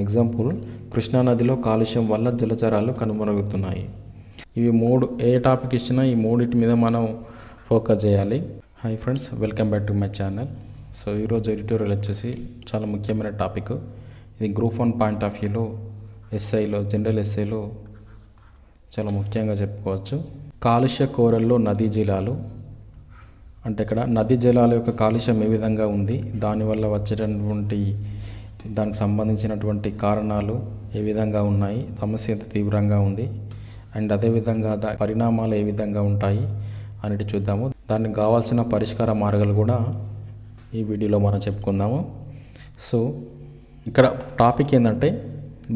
Example కృష్ణానదిలో కాలుష్యం వల్ల జలచరాలు కనుమరుగుతున్నాయి ఇవి మూడు ఏ టాపిక్ ఇచ్చినా ఈ మూడింటి మీద మనం ఫోకస్ చేయాలి. Hi friends welcome back to my channel so ఈరోజు ఎడిటోరియల్ వచ్చేసి చాలా ముఖ్యమైన టాపిక్ ఇది గ్రూప్ వన్ పాయింట్ ఆఫ్ వ్యూలో ఎస్ఐలో జనరల్ ఎస్ఐలో చాలా ముఖ్యంగా చెప్పుకోవచ్చు. కాలుష్య కోరల్లో నదీ జలాలు. అంటే ఇక్కడ నదీ జలాల యొక్క కాలుష్యం ఏ విధంగా ఉంది? దానివల్ల వచ్చేటటువంటి దానికి సంబంధించినటువంటి కారణాలు ఏ విధంగా ఉన్నాయి సమస్య ఎంత తీవ్రంగా ఉంది అండ్ అదేవిధంగా దా పరిణామాలు ఏ విధంగా ఉంటాయి అనేది చూద్దాము. దానికి కావాల్సిన పరిష్కార మార్గాలు కూడా ఈ వీడియోలో మనం చెప్పుకుందాము. సో ఇక్కడ టాపిక్ ఏంటంటే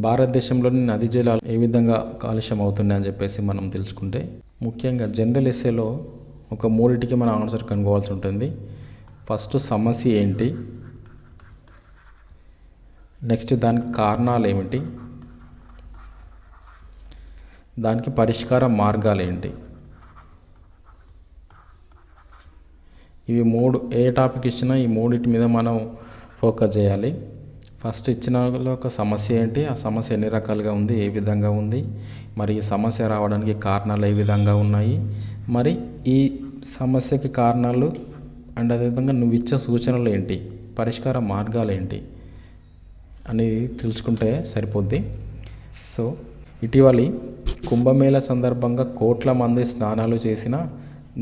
భారతదేశంలోని నదీ జలాలు ఏ విధంగా కాలుష్యం అవుతున్నాయని చెప్పేసి మనం తెలుసుకుంటే ముఖ్యంగా జనరల్ ఎస్ఏలో ఒక మూడింటికి మనం ఆన్సర్ కనుక్కోవాల్సి ఉంటుంది. ఫస్ట్ సమస్య ఏంటి? నెక్స్ట్ దానికి కారణాలు ఏమిటి దానికి పరిష్కార మార్గాలు ఏంటి ఇవి మూడు ఏ టాపిక్ ఇచ్చినా ఈ మూడింటి మీద మనం ఫోకస్ చేయాలి. ఫస్ట్ ఇచ్చిన ఒక సమస్య ఏంటి? ఆ సమస్య ఎన్ని రకాలుగా ఉంది? ఏ విధంగా ఉంది? మరి ఈ సమస్య రావడానికి కారణాలు ఏ విధంగా ఉన్నాయి? మరి ఈ సమస్యకి కారణాలు అండ్ అదేవిధంగా నువ్వు ఇచ్చే సూచనలు ఏంటి? పరిష్కార మార్గాలు ఏంటి? అని తెలుసుకుంటే సరిపోద్ది. సో ఇటీవలి కుంభమేళ సందర్భంగా కోట్ల మంది స్నానాలు చేసిన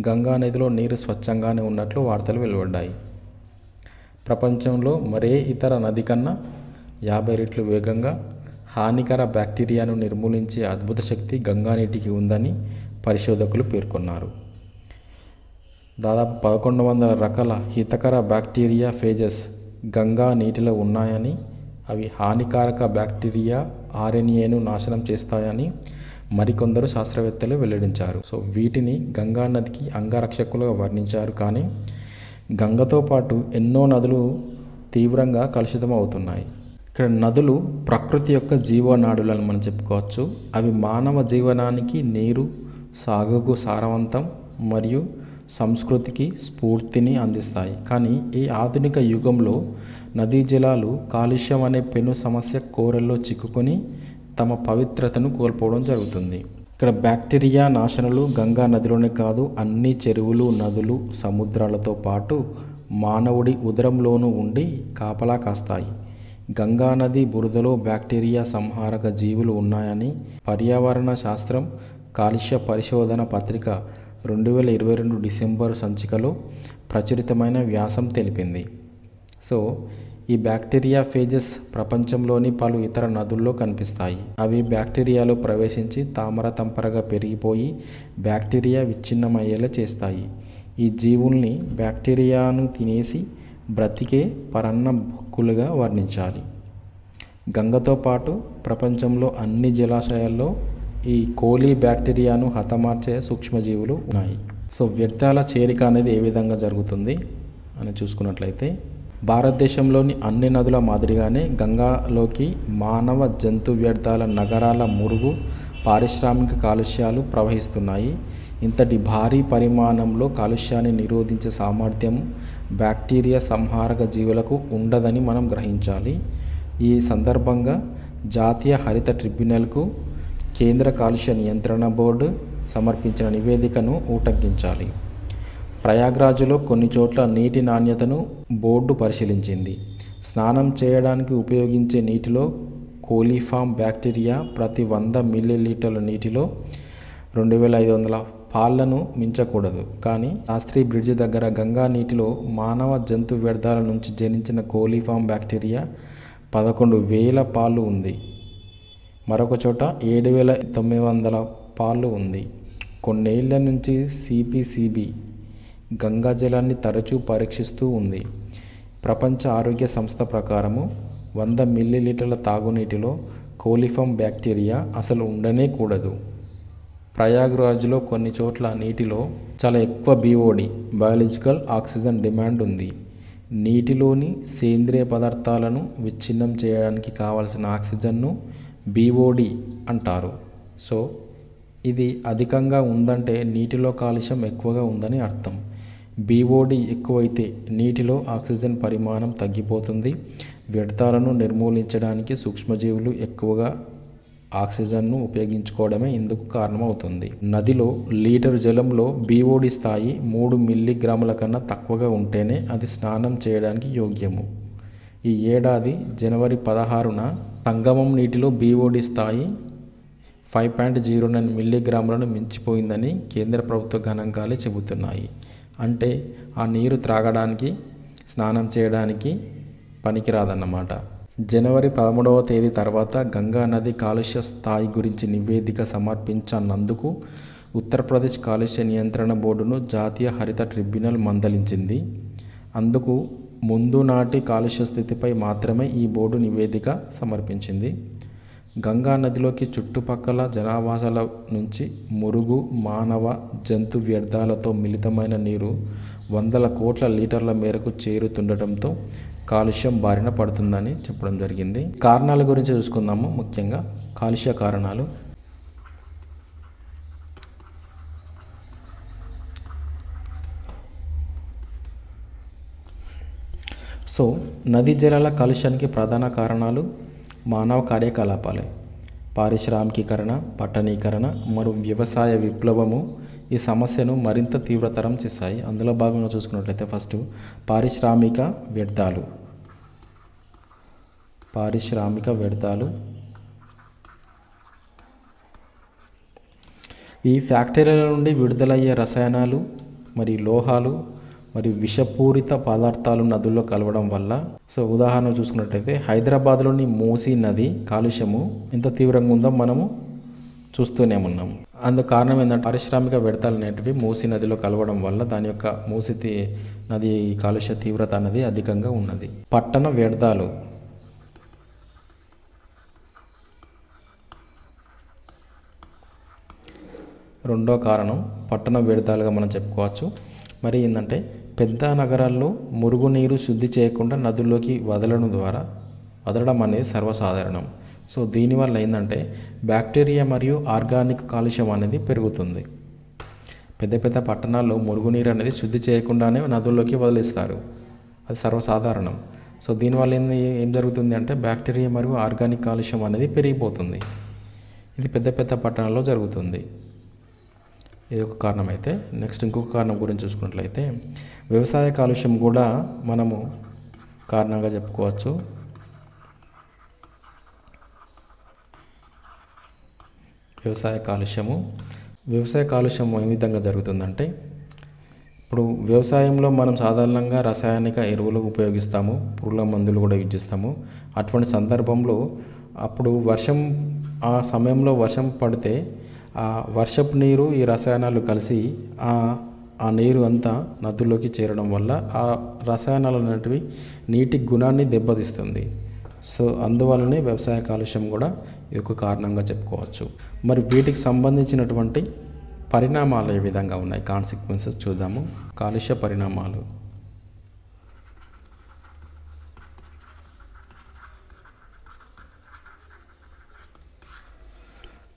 గంగా నదిలో నీరు స్వచ్ఛంగానే ఉన్నట్లు వార్తలు వెలువడ్డాయి. ప్రపంచంలో మరే ఇతర నది కన్నా యాభై రెట్లు వేగంగా హానికర బ్యాక్టీరియాను నిర్మూలించే అద్భుత శక్తి గంగా నీటికి ఉందని పరిశోధకులు పేర్కొన్నారు. దాదాపు పదకొండు వందల రకాల హితకర బ్యాక్టీరియా ఫేజెస్ గంగా నీటిలో ఉన్నాయని అవి హానికారక బ్యాక్టీరియా ఆర్ఎన్ఏను నాశనం చేస్తాయని మరికొందరు శాస్త్రవేత్తలు వెల్లడించారు. సో వీటిని గంగా నదికి అంగరక్షకులుగా వర్ణించారు కానీ గంగతో పాటు ఎన్నో నదులు తీవ్రంగా కలుషితం అవుతున్నాయి ఇక్కడ నదులు ప్రకృతి యొక్క జీవనాడులను మనం చెప్పుకోవచ్చు. అవి మానవ జీవనానికి నీరు సాగుకు సారవంతం మరియు సంస్కృతికి స్ఫూర్తిని అందిస్తాయి. కానీ ఈ ఆధునిక యుగంలో నదీ జలాలు కాలుష్యం అనే పెను సమస్య కోరల్లో చిక్కుకొని తమ పవిత్రతను కోల్పోవడం జరుగుతుంది. ఇక్కడ బ్యాక్టీరియా నాశనలు గంగా నదిలోనే కాదు అన్ని చెరువులు నదులు సముద్రాలతో పాటు మానవుడి ఉదరంలోనూ ఉండి కాపలా కాస్తాయి. గంగా నది బురదలో బ్యాక్టీరియా సంహారక జీవులు ఉన్నాయని పర్యావరణ శాస్త్రం కాలుష్య పరిశోధన పత్రిక రెండు వేల ఇరవై రెండు డిసెంబర్ సంచికలో ప్రచురితమైన వ్యాసం తెలిపింది. సో ఈ బ్యాక్టీరియా ఫేజెస్ ప్రపంచంలోని పలు ఇతర నదుల్లో కనిపిస్తాయి. అవి బ్యాక్టీరియాలో ప్రవేశించి తామర తంపరగా పెరిగిపోయి బ్యాక్టీరియా విచ్ఛిన్నమయ్యేలా చేస్తాయి. ఈ జీవుల్ని బ్యాక్టీరియాను తినేసి బ్రతికే పరన్న బొక్కులుగా వర్ణించాలి. గంగతో పాటు ప్రపంచంలో అన్ని జలాశయాల్లో ఈ కోలీ బ్యాక్టీరియాను హతమార్చే సూక్ష్మజీవులు ఉన్నాయి. సో వ్యర్థాల చేరిక అనేది ఏ విధంగా జరుగుతుంది అని చూసుకున్నట్లయితే భారతదేశంలోని అన్ని నదుల మాదిరిగానే గంగాలోకి మానవ జంతు వ్యర్థాల నగరాల మురుగు పారిశ్రామిక కాలుష్యాలు ప్రవహిస్తున్నాయి. ఇంతటి భారీ పరిమాణంలో కాలుష్యాన్ని నిరోధించే సామర్థ్యం బ్యాక్టీరియా సంహారక జీవులకు ఉండదని మనం గ్రహించాలి. ఈ సందర్భంగా జాతీయ హరిత ట్రిబ్యునల్కు కేంద్ర కాలుష్య నియంత్రణ బోర్డు సమర్పించిన నివేదికను ఊటంకించాలి. ప్రయాగ్రాజ్లో కొన్ని చోట్ల నీటి నాణ్యతను బోర్డు పరిశీలించింది. స్నానం చేయడానికి ఉపయోగించే నీటిలో కోలిఫామ్ బ్యాక్టీరియా ప్రతి వంద మిల్లీలీటర్ల నీటిలో రెండు వేల ఐదు వందల పాళ్ళను మించకూడదు. కానీ శాస్త్రి బ్రిడ్జ్ దగ్గర గంగా నీటిలో మానవ జంతు వ్యర్థాల నుంచి జనించిన కోలిఫామ్ బ్యాక్టీరియా పదకొండు వేల పాలు ఉంది. మరొక చోట ఏడు వేల తొమ్మిది వందల పాలు ఉంది. కొన్నేళ్ళ నుంచి సిపిసిబి గంగా జలాన్ని తరచూ పరీక్షిస్తూ ఉంది. ప్రపంచ ఆరోగ్య సంస్థ ప్రకారము వంద మిల్లీలీటర్ల తాగునీటిలో కోలిఫమ్ బ్యాక్టీరియా అసలు ఉండనే కూడదు. ప్రయాగ్రాజ్లో కొన్ని చోట్ల నీటిలో చాలా ఎక్కువ బీఓడి బయాలజికల్ ఆక్సిజన్ డిమాండ్ ఉంది. నీటిలోని సేంద్రియ పదార్థాలను విచ్ఛిన్నం చేయడానికి కావలసిన ఆక్సిజన్ను బీఓడి అంటారు. సో ఇది అధికంగా ఉందంటే నీటిలో కాలుష్యం ఎక్కువగా ఉందని అర్థం. బీఓడి ఎక్కువైతే నీటిలో ఆక్సిజన్ పరిమాణం తగ్గిపోతుంది. వ్యర్థాలను నిర్మూలించడానికి సూక్ష్మజీవులు ఎక్కువగా ఆక్సిజన్ను ఉపయోగించుకోవడమే ఇందుకు కారణమవుతుంది. నదిలో లీటరు జలంలో బీఓడి స్థాయి మూడు మిల్లీగ్రాముల కన్నా తక్కువగా ఉంటేనే అది స్నానం చేయడానికి యోగ్యము. ఈ ఏడాది జనవరి పదహారున సంగమం నీటిలో బీఓడి స్థాయి ఫైవ్ పాయింట్ జీరో నైన్ మిల్లీగ్రాములను మించిపోయిందని కేంద్ర ప్రభుత్వ గణాంకాలే చెబుతున్నాయి. అంటే ఆ నీరు త్రాగడానికి స్నానం చేయడానికి పనికిరాదన్నమాట. జనవరి పదమూడవ తేదీ తర్వాత గంగా నది కాలుష్య స్థాయి గురించి నివేదిక సమర్పించనందుకు ఉత్తరప్రదేశ్ కాలుష్య నియంత్రణ బోర్డును జాతీయ హరిత ట్రిబ్యునల్ మందలించింది. అందుకు ముందు నాటి కాలుష్య స్థితిపై మాత్రమే ఈ బోర్డు నివేదిక సమర్పించింది. గంగా నదిలోకి చుట్టుపక్కల జనావాసాల నుంచి మురుగు మానవ జంతు వ్యర్థాలతో మిళితమైన నీరు వందల కోట్ల లీటర్ల మేరకు చేరుతుండటంతో కాలుష్యం బారిన పడుతుందని చెప్పడం జరిగింది. కారణాల గురించి చూసుకుందాము. ముఖ్యంగా కాలుష్య కారణాలు. సో నదీ జలాల కాలుష్యానికి ప్రధాన కారణాలు మానవ కార్యకలాపాలే. పారిశ్రామికీకరణ పట్టణీకరణ మరియు వ్యవసాయ విప్లవము ఈ సమస్యను మరింత తీవ్రతరం చేశాయి. అందులో భాగంగా చూసుకున్నట్లయితే ఫస్ట్ పారిశ్రామిక వ్యర్థాలు. పారిశ్రామిక వ్యర్థాలు. ఈ ఫ్యాక్టరీల నుండి విడుదలయ్యే రసాయనాలు మరియు లోహాలు మరియు విషపూరిత పదార్థాలు నదుల్లో కలవడం వల్ల. సో ఉదాహరణ చూసుకున్నట్టయితే హైదరాబాద్లోని మూసీ నది కాలుష్యము ఎంత తీవ్రంగా ఉందో మనము చూస్తూనే ఉన్నాం. అందుకు కారణం ఏంటంటే పారిశ్రామిక వ్యర్థాలు అనేటివి మూసీ నదిలో కలవడం వల్ల దాని యొక్క మూసీ తీ- నది కాలుష్య తీవ్రత అనేది అధికంగా ఉన్నది. పట్టణ వ్యర్థాలు. రెండో కారణం పట్టణ వ్యర్థాలుగా మనం చెప్పుకోవచ్చు. మరి ఏంటంటే పెద్ద నగరాల్లో మురుగునీరు శుద్ధి చేయకుండా నదుల్లోకి వదలడం ద్వారా వదలడం అనేది సర్వసాధారణం. సో దీనివల్ల ఏంటంటే బ్యాక్టీరియా మరియు ఆర్గానిక్ కాలుష్యం అనేది పెరుగుతుంది. పెద్ద పెద్ద పట్టణాల్లో మురుగునీరు అనేది శుద్ధి చేయకుండానే నదుల్లోకి వదిలేస్తారు. అది సర్వసాధారణం. సో దీనివల్ల ఏంది ఏం జరుగుతుంది అంటే బ్యాక్టీరియా మరియు ఆర్గానిక్ కాలుష్యం అనేది పెరిగిపోతుంది. ఇది పెద్ద పెద్ద పట్టణాల్లో జరుగుతుంది. ఇది ఒక కారణం అయితే నెక్స్ట్ ఇంకొక కారణం గురించి చూసుకున్నట్లయితే వ్యవసాయ కాలుష్యం కూడా మనము కారణంగా చెప్పుకోవచ్చు. వ్యవసాయ కాలుష్యము. వ్యవసాయ కాలుష్యం ఏ విధంగా జరుగుతుందంటే ఇప్పుడు వ్యవసాయంలో మనం సాధారణంగా రసాయనిక ఎరువులు ఉపయోగిస్తాము పురుగుల మందులు కూడా యూజ్ చేస్తాము. అటువంటి సందర్భంలో అప్పుడు వర్షం ఆ సమయంలో వర్షం పడితే ఆ వర్షపు నీరు ఈ రసాయనాలు కలిసి ఆ ఆ నీరు అంతా నదుల్లోకి చేరడం వల్ల ఆ రసాయనాలు అనేటివి నీటి గుణాన్ని దెబ్బతీస్తుంది. సో అందువల్లనే వ్యవసాయ కాలుష్యం కూడా ఇది ఒక కారణంగా చెప్పుకోవచ్చు. మరి వీటికి సంబంధించినటువంటి పరిణామాలు ఏ విధంగా ఉన్నాయి? కాన్సిక్వెన్సెస్ చూద్దాము. కాలుష్య పరిణామాలు.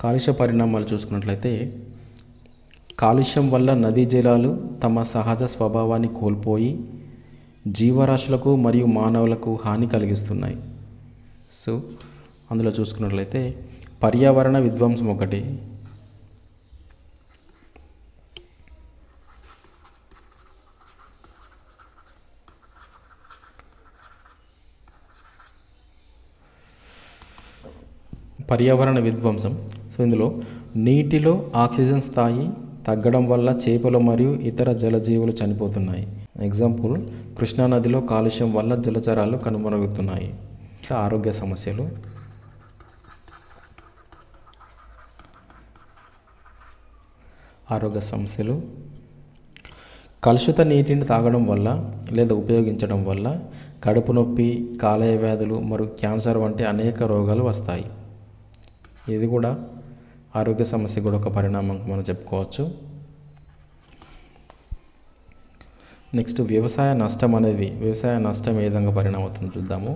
కాలుష్య పరిణామాలు చూసుకున్నట్లయితే కాలుష్యం వల్ల నదీ జలాలు తమ సహజ స్వభావాన్ని కోల్పోయి జీవరాశులకు మరియు మానవులకు హాని కలిగిస్తున్నాయి. సో అందులో చూసుకున్నట్లయితే పర్యావరణ విధ్వంసం ఒకటి. పర్యావరణ విధ్వంసం. సో ఇందులో నీటిలో ఆక్సిజన్ స్థాయి తగ్గడం వల్ల చేపలు మరియు ఇతర జలజీవులు చనిపోతున్నాయి. ఎగ్జాంపుల్ కృష్ణానదిలో కాలుష్యం వల్ల జలచరాలు కనుమరుగుతున్నాయి ఆరోగ్య సమస్యలు. ఆరోగ్య సమస్యలు. కలుషిత నీటిని తాగడం వల్ల లేదా ఉపయోగించడం వల్ల కడుపు నొప్పి కాలేయ వ్యాధులు మరియు క్యాన్సర్ వంటి అనేక రోగాలు వస్తాయి. ఇది కూడా ఆరోగ్య సమస్య కూడా ఒక పరిణామం మనం చెప్పుకోవచ్చు. నెక్స్ట్ వ్యవసాయ నష్టం అనేది వ్యవసాయ నష్టం ఏ విధంగా పరిణామవుతుందో చూద్దాము.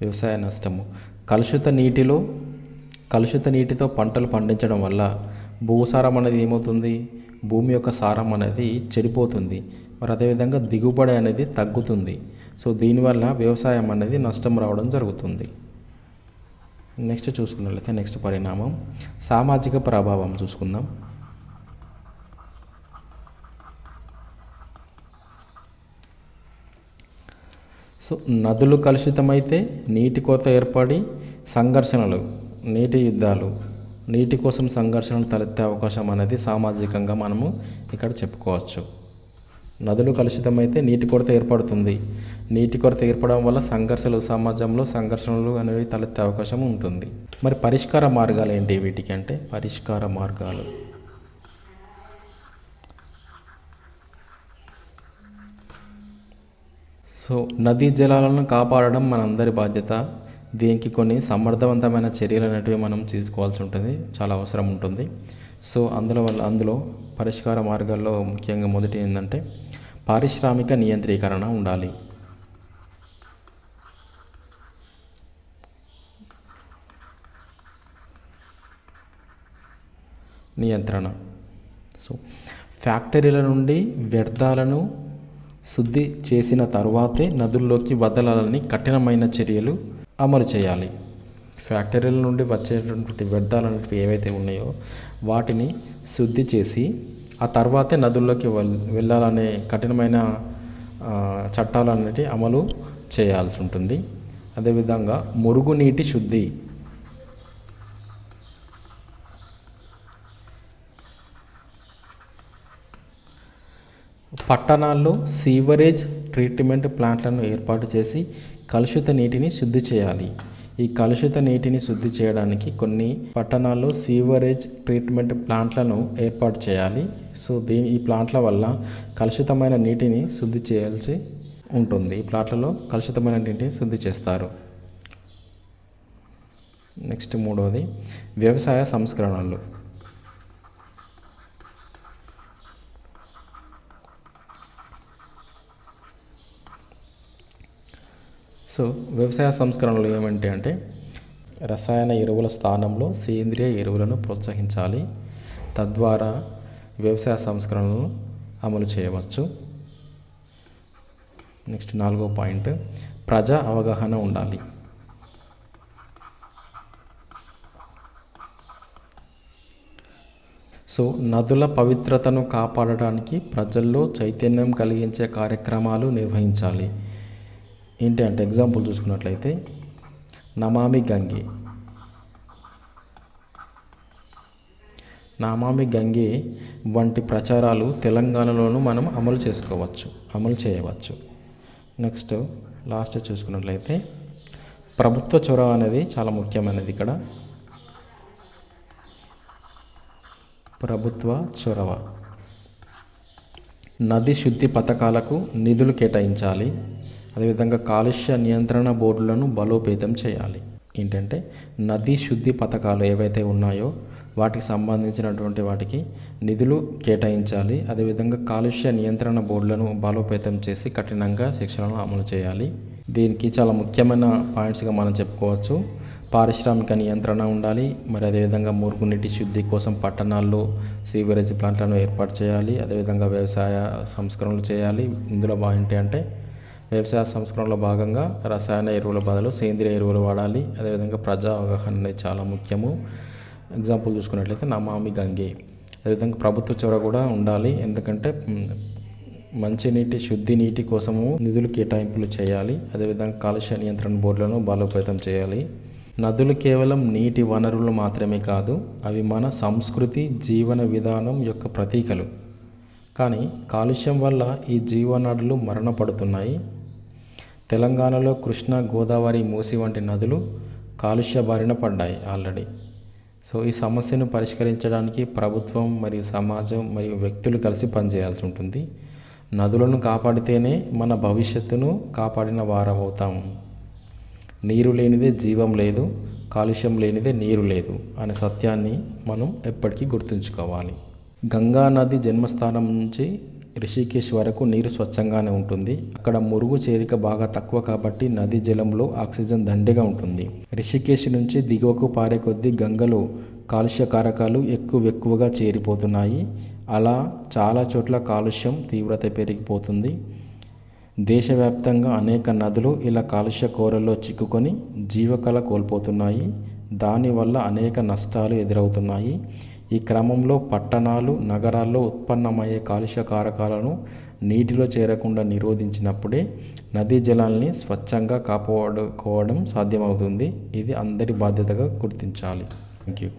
వ్యవసాయ నష్టము. కలుషిత నీటిలో కలుషిత నీటితో పంటలు పండించడం వల్ల భూసారం అనేది ఏమవుతుంది? భూమి యొక్క సారం అనేది చెడిపోతుంది. మరి అదేవిధంగా దిగుబడి అనేది తగ్గుతుంది. సో దీనివల్ల వ్యవసాయం అనేది నష్టం రావడం జరుగుతుంది. నెక్స్ట్ చూసుకున్నట్లయితే నెక్స్ట్ పరిణామం. సామాజిక ప్రభావం చూసుకుందాం. సో నదులు కలుషితమైతే నీటి కొరత ఏర్పడి సంఘర్షణలు నీటి యుద్ధాలు నీటి కోసం సంఘర్షణలు తలెత్తే అవకాశం అనేది సామాజికంగా మనము ఇక్కడ చెప్పుకోవచ్చు. నదులు కలుషితమైతే నీటి కొరత ఏర్పడుతుంది. నీటి కొరత ఏర్పడడం వల్ల సంఘర్షణలు సమాజంలో సంఘర్షణలు అనేవి తలెత్తే అవకాశం ఉంటుంది. మరి పరిష్కార మార్గాలు ఏంటి వీటికి అంటే పరిష్కార మార్గాలు? సో నదీ జలాలను కాపాడడం మనందరి బాధ్యత. దీనికి కొన్ని సమర్థవంతమైన చర్యలు అనేటివి మనం తీసుకోవాల్సి ఉంటుంది. చాలా అవసరం ఉంటుంది. సో అందులో వల్ల అందులో పరిష్కార మార్గాల్లో ముఖ్యంగా మొదటి ఏంటంటే పారిశ్రామిక నియంత్రీకరణ ఉండాలి. నియంత్రణ. సో ఫ్యాక్టరీల నుండి వ్యర్థాలను శుద్ధి చేసిన తర్వాతే నదుల్లోకి వదలాలని కఠినమైన చర్యలు అమలు చేయాలి. ఫ్యాక్టరీల నుండి వచ్చేటటువంటి వ్యర్థాలు అనేటివి ఏవైతే ఉన్నాయో వాటిని శుద్ధి చేసి ఆ తర్వాతే నదుల్లోకి వెళ్ళాలనే కఠినమైన చట్టాలు అనేటివి అమలు చేయాల్సి ఉంటుంది. అదేవిధంగా మురుగునీటి శుద్ధి పట్టణాల్లో సీవరేజ్ ట్రీట్మెంట్ ప్లాంట్లను ఏర్పాటు చేసి కలుషిత నీటిని శుద్ధి చేయాలి. ఈ కలుషిత నీటిని శుద్ధి చేయడానికి కొన్ని పట్టణాల్లో సీవరేజ్ ట్రీట్మెంట్ ప్లాంట్లను ఏర్పాటు చేయాలి. సో దీని ఈ ప్లాంట్ల వల్ల కలుషితమైన నీటిని శుద్ధి చేయాల్సి ఉంటుంది. ఈ ప్లాంట్లలో కలుషితమైన నీటిని శుద్ధి చేస్తారు. నెక్స్ట్ మూడవది వ్యవసాయ సంస్కరణలు. సో వ్యవసాయ సంస్కరణలు ఏమంటే అంటే రసాయన ఎరువుల స్థానంలో సేంద్రియ ఎరువులను ప్రోత్సహించాలి. తద్వారా వ్యవసాయ సంస్కరణలను అమలు చేయవచ్చు. నెక్స్ట్ నాలుగో పాయింట్ ప్రజా అవగాహన ఉండాలి. సో నదుల పవిత్రతను కాపాడడానికి ప్రజల్లో చైతన్యం కలిగించే కార్యక్రమాలు నిర్వహించాలి. ఏంటి అంటే ఎగ్జాంపుల్ చూసుకున్నట్లయితే నమామి గంగే. నమామి గంగే వంటి ప్రచారాలు తెలంగాణలోనూ మనం అమలు చేసుకోవచ్చు అమలు చేయవచ్చు. నెక్స్ట్ లాస్ట్ చూసుకున్నట్లయితే ప్రభుత్వ చొరవ అనేది చాలా ముఖ్యమైనది ఇక్కడ. ప్రభుత్వ చొరవ. నది శుద్ధి పథకాలకు నిధులు కేటాయించాలి. అదేవిధంగా కాలుష్య నియంత్రణ బోర్డులను బలోపేతం చేయాలి. ఏంటంటే నదీ శుద్ధి పథకాలు ఏవైతే ఉన్నాయో వాటికి సంబంధించినటువంటి వాటికి నిధులు కేటాయించాలి. అదేవిధంగా కాలుష్య నియంత్రణ బోర్డులను బలోపేతం చేసి కఠినంగా శిక్షణను అమలు చేయాలి. దీనికి చాలా ముఖ్యమైన పాయింట్స్గా మనం చెప్పుకోవచ్చు. పారిశ్రామిక నియంత్రణ ఉండాలి. మరి అదేవిధంగా మురుగునీటి శుద్ధి కోసం పట్టణాల్లో సీవరేజ్ ప్లాంట్లను ఏర్పాటు చేయాలి. అదేవిధంగా వ్యవసాయ సంస్కరణలు చేయాలి. ఇందులో బా ఏంటి అంటే వ్యవసాయ సంస్కరణలో భాగంగా రసాయన ఎరువుల బదులు సేంద్రియ ఎరువులు వాడాలి. అదేవిధంగా ప్రజా అవగాహన అనేది చాలా ముఖ్యము. ఎగ్జాంపుల్ చూసుకున్నట్లయితే నమామి గంగే. అదేవిధంగా ప్రభుత్వ చొరవ కూడా ఉండాలి. ఎందుకంటే మంచినీటి శుద్ధి నీటి కోసము నిధులు కేటాయింపులు చేయాలి. అదేవిధంగా కాలుష్య నియంత్రణ బోర్డులను బలోపేతం చేయాలి. నదులు కేవలం నీటి వనరులు మాత్రమే కాదు అవి మన సంస్కృతి జీవన విధానం యొక్క ప్రతీకలు. కానీ కాలుష్యం వల్ల ఈ జీవనదులు మరణపడుతున్నాయి. తెలంగాణలో కృష్ణ గోదావరి మూసి వంటి నదులు కాలుష్య బారిన పడ్డాయి ఆల్రెడీ. సో ఈ సమస్యను పరిష్కరించడానికి ప్రభుత్వం మరియు సమాజం మరియు వ్యక్తులు కలిసి పనిచేయాల్సి ఉంటుంది. నదులను కాపాడితేనే మన భవిష్యత్తును కాపాడిన వారమవుతాము నీరు లేనిదే జీవం లేదు కాలుష్యం లేనిదే నీరు లేదు అనే సత్యాన్ని మనం ఎప్పటికీ గుర్తుంచుకోవాలి. గంగా నది జన్మస్థానం నుంచి రిషికేశ్ వరకు నీరు స్వచ్ఛంగానే ఉంటుంది. అక్కడ మురుగు చేరిక బాగా తక్కువ కాబట్టి నది జలంలో ఆక్సిజన్ దండిగా ఉంటుంది. రిషికేశ్ నుంచి దిగువకు పారే కొద్దీ గంగలో కాలుష్య కారకాలు ఎక్కువ ఎక్కువగా చేరిపోతున్నాయి. అలా చాలా చోట్ల కాలుష్యం తీవ్రత పెరిగిపోతుంది. దేశవ్యాప్తంగా అనేక నదులు ఇలా కాలుష్య కోరల్లో చిక్కుకొని జీవకళ కోల్పోతున్నాయి. దానివల్ల అనేక నష్టాలు ఎదురవుతున్నాయి. ఈ క్రమంలో పట్టణాలు నగరాల్లో ఉత్పన్నమయ్యే కాలుష్య కారకాలను నీటిలో చేరకుండా నిరోధించినప్పుడే నదీ జలాల్ని స్వచ్ఛంగా కాపాడుకోవడం సాధ్యమవుతుంది. ఇది అందరి బాధ్యతగా గుర్తించాలి. Thank you